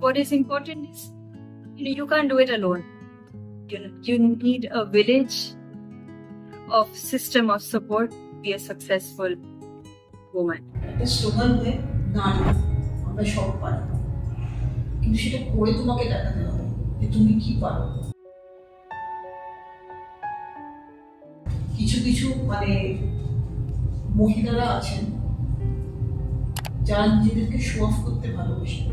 what is important is you, know, you can't do it alone. You know, you need a village of system of support to be a successful woman. Slogan হয়ে নারী আমরা সব পারি কিন্তু সেটা করে তোমাকে দেখাতে হবে যে তুমি কি পারো কিছু কিছু মানে মহিলারা আছেন যারা নিজেদেরকে শো অফ করতে ভালোবাসে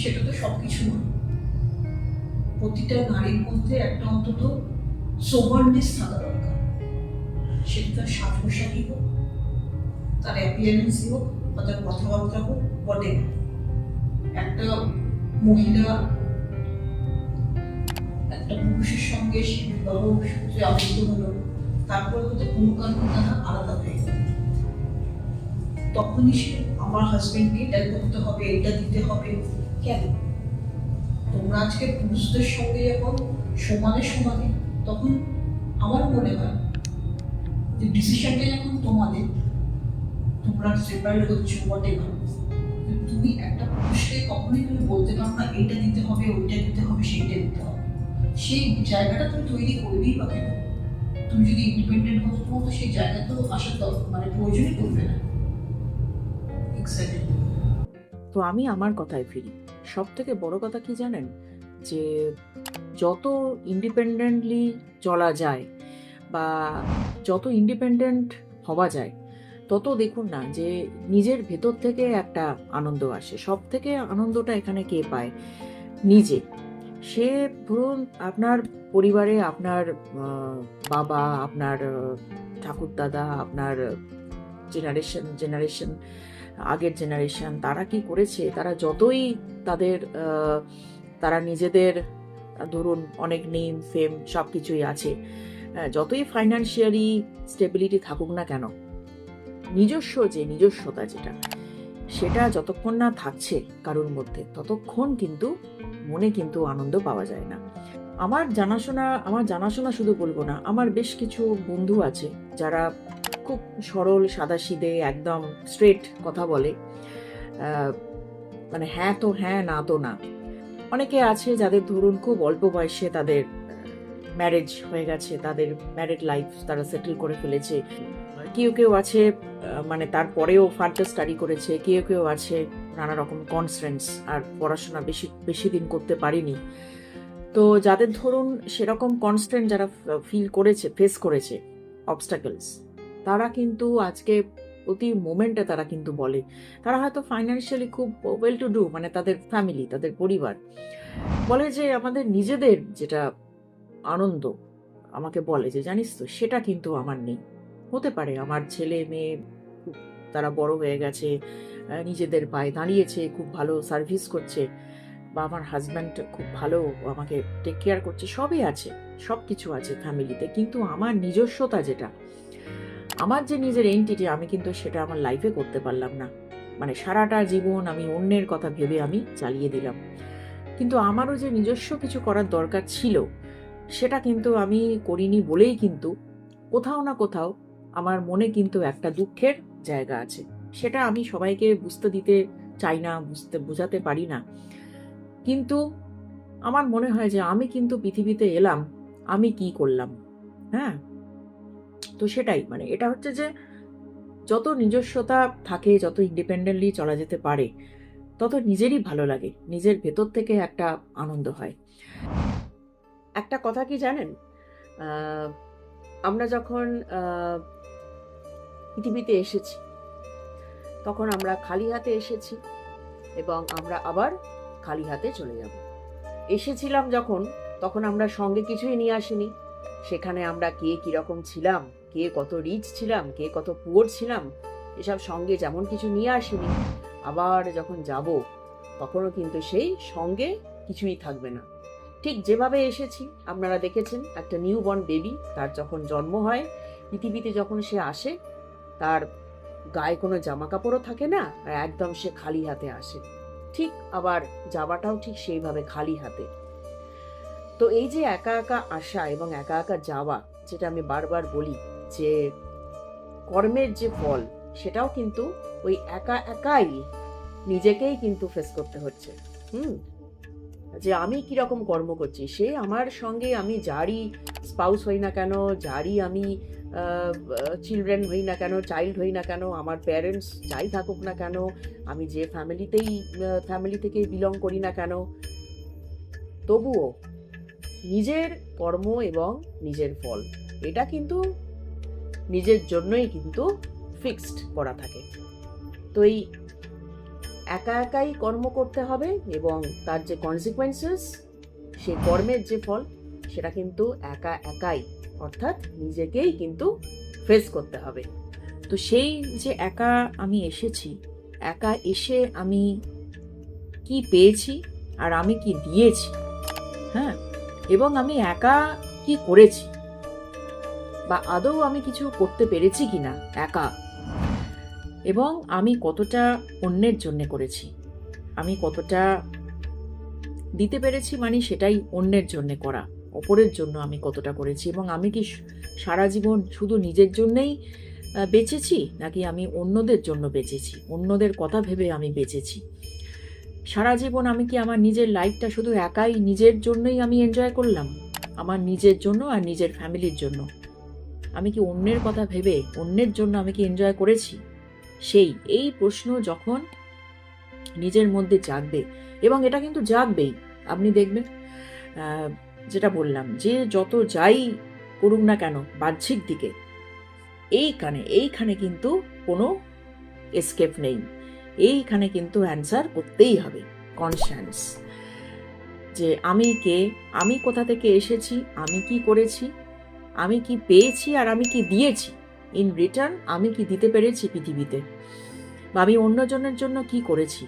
সেটা তো সবকিছু নয় প্রতিটা নারীর মধ্যে একটা অন্তত সোবারনেস থাকা দরকার। সেটা তার সাজ হোক, তার অ্যাপিয়ারেন্সই হোক, বা তার কথাবার্তা হোক বটে একটা মহিলা, একটা পুরুষের সঙ্গে সে বিবাহ সূত্রে আবদ্ধ হলো, তারপর হয়তো কোনো কারণে তারা আলাদা হয়ে গেল। তখনই সে, আমার হাজবেন্ডকে এটা করতে হবে, এটা দিতে হবে। কেন? তোমরা আজকে পুরুষদের সঙ্গে যখন সমানে সমানে, তখন আমার মনে হয় যে ডিসিশনটা যখন তোমাদের, তোমরা সেপারেট হচ্ছে হোয়াট এভার তুমি একটা পুরুষকে কখনোই তুমি বলতে পারো না এইটা দিতে হবে, ওইটা দিতে হবে সেইটা দিতে হবে। সেই জায়গাটা তুমি তৈরি করবেই বা কেন? তুমি যদি ইন্ডিপেন্ডেন্ট হতো তোমার তো সেই জায়গা তো আসার দরকার মানে প্রয়োজনই পড়বে না। তো আমি আমার কথায় ফিরি। সব থেকে বড় কথা কি জানেন? যে যত ইন্ডিপেন্ডেন্টলি চলা যায় বা যত ইন্ডিপেন্ডেন্ট হওয়া যায়, তত দেখুন না যে নিজের ভেতর থেকে একটা আনন্দ আসে। সব থেকে আনন্দটা এখানে কে পায়? নিজে। সে ধরুন আপনার পরিবারে আপনার বাবা, আপনার ঠাকুর দাদা আপনার জেনারেশন জেনারেশন আগের জেনারেশন তারা কি করেছে? তারা যতই তাদের তারা নিজেদের, ধরুন অনেক নেম ফেম সব কিছুই আছে যতই ফাইন্যান্সিয়ালি স্টেবিলিটি থাকুক না কেন, নিজস্ব যে নিজস্বতা যেটা, সেটা যতক্ষণ না থাকছে কারোর মধ্যে, ততক্ষণ কিন্তু মনে কিন্তু আনন্দ পাওয়া যায় না। আমার জানাশোনা আমার জানাশোনা শুধু বলব না, আমার বেশ কিছু বন্ধু আছে যারা খুব সরল সাদাসিধে একদম স্ট্রেট কথা বলে। মানে হ্যাঁ তো হ্যাঁ না তো না। অনেকে আছে যাদের ধরুন খুব অল্প বয়সে তাদের ম্যারেজ হয়ে গেছে, তাদের ম্যারেড লাইফ তারা সেটেল করে ফেলেছে। কেউ কেউ আছে মানে তারপরেও ফার্দার স্টাডি করেছে, কেউ কেউ আছে নানা রকম কনস্ট্রেন্টস আর পড়াশোনা বেশি বেশি দিন করতে পারিনি। তো যাদের ধরুন সেরকম কনস্ট্যান্ট যারা ফিল করেছে ফেস করেছে অবস্টাকলস তারা কিন্তু আজকে প্রতি মোমেন্টে তারা কিন্তু বলে। তারা হয়তো ফাইন্যান্সিয়ালি খুব ওয়েল টু ডু মানে তাদের ফ্যামিলি তাদের পরিবার। বলে যে আমাদের নিজেদের যেটা আনন্দ আমাকে বলে যে, জানিস তো, সেটা কিন্তু আমার নেই। হতে পারে, আমার ছেলে, মেয়ে তারা বড় হয়ে গেছে নিজেদের পায়ে দাঁড়িয়েছে, খুব ভালো সার্ভিস করছে। বা আমার হাজব্যান্ড খুব ভালো আমাকে টেক কেয়ার করছে, সবই আছে সব কিছু আছে ফ্যামিলিতে কিন্তু আমার নিজস্বতা যেটা, আমার যে নিজের এন্টিটি আমি কিন্তু সেটা আমার লাইফে করতে পারলাম না। মানে সারাটা জীবন আমি অন্যের কথা ভেবে আমি চালিয়ে দিলাম। কিন্তু আমারও যে নিজস্ব কিছু করার দরকার ছিল, সেটা কিন্তু আমি করিনি বলেই কিন্তু কোথাও না কোথাও আমার মনে কিন্তু একটা দুঃখের জায়গা আছে। সেটা আমি সবাইকে বুঝতে দিতে চাই না, বুঝতে, বোঝাতে পারি না। কিন্তু আমার মনে হয় যে আমি কিন্তু পৃথিবীতে এলাম, আমি কি করলাম? হ্যাঁ? তো সেটাই মানে এটা হচ্ছে যে যত নিজস্বতা থাকে, যত ইন্ডিপেন্ডেন্টলি চলা যেতে পারে, তত নিজেরই ভালো লাগে, নিজের ভেতর থেকে একটা আনন্দ হয়। একটা কথা কি জানেন? আমরা যখন পৃথিবীতে এসেছি। তখন আমরা খালি হাতে এসেছি এবং আমরা আবার খালি হাতে চলে যাব। এসেছিলাম যখন, তখন আমরা সঙ্গে কিছুই নিয়ে আসিনি। সেখানে আমরা কে কীরকম ছিলাম, কে কত রিচ ছিলাম, কে কত পুয়ার ছিলাম, এসব সঙ্গে যেমন কিছু নিয়ে আসিনি, আবার যখন যাব, তখনও কিন্তু সেই সঙ্গে কিছুই থাকবে না। ঠিক যেভাবে এসেছি, আপনারা দেখেছেন একটা নিউ বর্ন বেবি তার যখন জন্ম হয়, পৃথিবীতে যখন সে আসে তার গায়ে কোনো জামা কাপড়ও থাকে না আর একদম সে খালি হাতে আসে। ঠিক আবার যাওয়াটাও ঠিক সেইভাবে খালি হাতে। তো এই যে একা একা আসা এবং একা একা যাওয়া, যেটা আমি বারবার বলি যে কর্মের যে ফল, সেটাও কিন্তু ওই একা একাই নিজেকেই কিন্তু ফেস করতে হচ্ছে। হুম? যে আমি কীরকম কর্ম করছি, সে আমার সঙ্গে আমি যারই স্পাউস হই না কেন, যারই আমি চিলড্রেন হই না কেন চাইল্ড হই না কেন, আমার প্যারেন্টস যাই থাকুক না কেন, আমি যে ফ্যামিলিতেই ফ্যামিলি থেকে বিলং করি না কেন, তবুও নিজের কর্ম এবং নিজের ফল, এটা কিন্তু নিজের জন্যই কিন্তু ফিক্সড করা থাকে। তো এই একা একাই কর্ম করতে হবে এবং তার যে কনসিকোয়েন্সেস সে কর্মের যে ফল, সেটা কিন্তু একা একাই অর্থাৎ নিজেকেই কিন্তু ফেস করতে হবে। তো সেই যে একা আমি এসেছি, একা এসে আমি কি পেয়েছি আর আমি কি দিয়েছি হ্যাঁ? এবং আমি একা কি করেছি? বা আদৌ আমি কিছু করতে পেরেছি কিনা একা? এবং আমি কতটা অন্যের জন্য করেছি? আমি কতটা দিতে পেরেছি মানে সেটাই অন্যের জন্য করা। অপরের জন্য আমি কতটা করেছি এবং আমি কি সারা জীবন শুধু নিজের জন্যেই বেঁচেছি, নাকি আমি অন্যদের জন্য বেঁচেছি? অন্যদের কথা ভেবে আমি বেঁচেছি। সারা জীবন আমি কি আমার নিজের লাইফটা শুধু একাই নিজের জন্যই আমি এনজয় করলাম? আমার নিজের জন্য আর নিজের ফ্যামিলির জন্য। আমি কি অন্যের কথা ভেবে অন্যের জন্য আমি কি এনজয় করেছি? সেই, এই প্রশ্ন যখন নিজের মধ্যে জাগবে, এবং এটা কিন্তু জাগবেই। আপনি দেখবেন যেটা বললাম, যে যত যাই করুক না কেন, বাহ্যিক দিকে, এইখানে এইখানে কিন্তু কোনো এসকেপ নেই। এইখানে কিন্তু অ্যান্সার করতেই হবে কনসিয়ান্স যে আমি কে, আমি কোথা থেকে এসেছি, আমি কি করেছি, আমি কি পেয়েছি আর আমি কি দিয়েছি? ইন রিটার্ন আমি কি দিতে পেরেছি পৃথিবীতে? বা আমি অন্যজনের জন্য কি করেছি?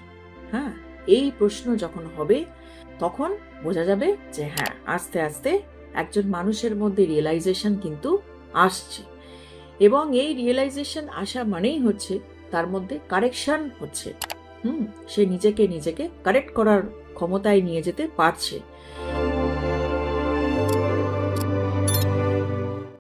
হ্যাঁ? এই প্রশ্ন যখন হবে, তখন বোঝা যাবে যে হ্যাঁ আস্তে আস্তে একজন মানুষের মধ্যে রিয়েলাইজেশন কিন্তু আসছে। এবং এই রিয়েলাইজেশন আসা মানেই হচ্ছে তার মধ্যে কারেকশন হচ্ছে। হুম, সে নিজেকে নিজেকে কারেক্ট করার ক্ষমতায় নিয়ে যেতে পারছে।